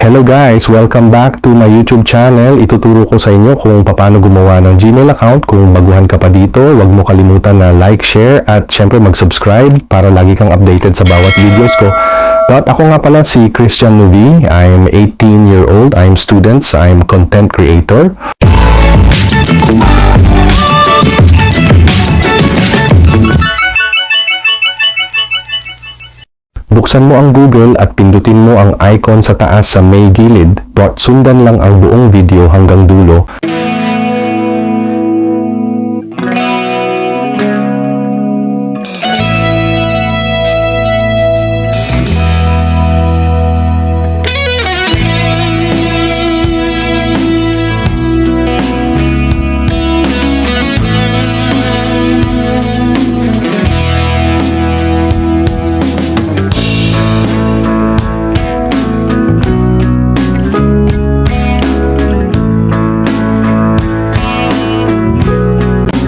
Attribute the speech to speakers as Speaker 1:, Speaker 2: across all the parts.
Speaker 1: Hello guys! Welcome back to my YouTube channel. Ituturo ko sa inyo kung paano gumawa ng Gmail account. Kung baguhan ka pa dito, huwag mo kalimutan na like, share, at syempre mag-subscribe para lagi kang updated sa bawat videos ko. At ako nga pala si Christian Nuvi. I'm 18 year old. I'm students. I'm content creator. Buksan mo ang Google at pindutin mo ang icon sa taas sa may gilid at sundan lang ang buong video hanggang dulo.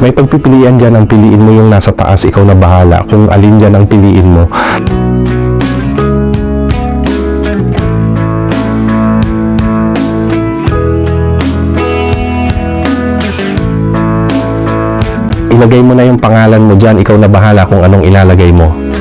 Speaker 1: May pagpipilian dyan ang piliin mo yung nasa taas, ikaw na bahala kung alin dyan ang piliin mo. Ilagay mo na yung pangalan mo dyan, ikaw na bahala kung anong ilalagay mo.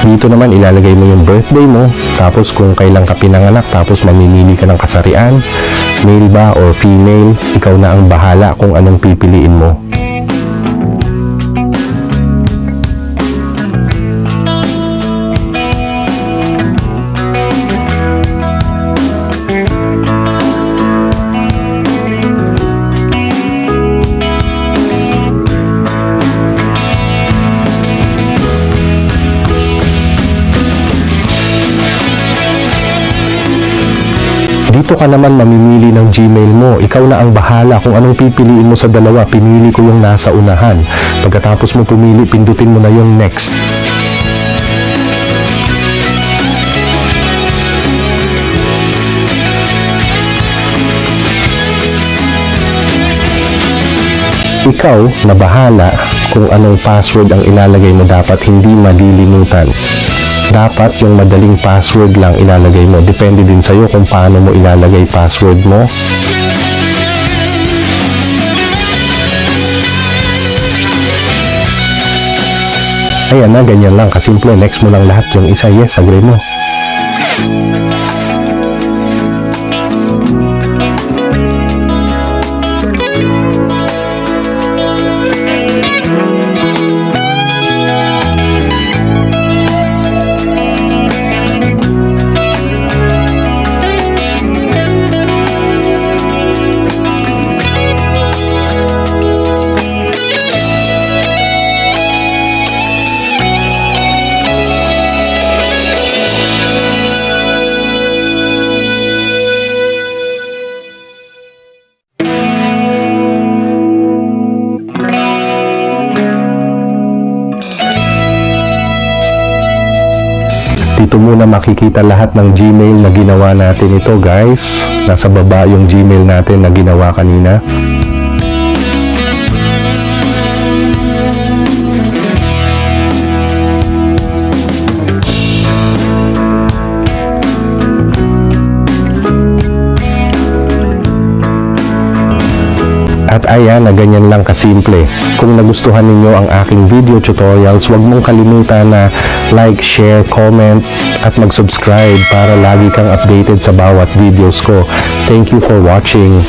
Speaker 1: Dito naman ilalagay mo yung birthday mo, tapos kung kailan ka pinanganak, tapos mamimili ka ng kasarian, male ba or female, ikaw na ang bahala kung anong pipiliin mo. Dito ka naman mamimili ng Gmail mo. Ikaw na ang bahala kung anong pipiliin mo sa dalawa. Pinili ko yung nasa unahan. Pagkatapos mo pumili, pindutin mo na yung next. Ikaw na bahala kung anong password ang ilalagay mo dapat hindi malilimutan dapat yung madaling password lang ilalagay mo. Depende din sa'yo kung paano mo ilalagay password mo. Ayan na, ganyan lang. Kasimple. Next mo lang lahat yung isa. Yes, agree mo. Dito muna makikita lahat ng Gmail na ginawa natin ito guys. Nasa baba yung Gmail natin na ginawa kanina. At ayan na ganyan lang kasimple. Kung nagustuhan ninyo ang aking video tutorials, huwag mong kalimutan na like, share, comment, at mag-subscribe para lagi kang updated sa bawat videos ko. Thank you for watching.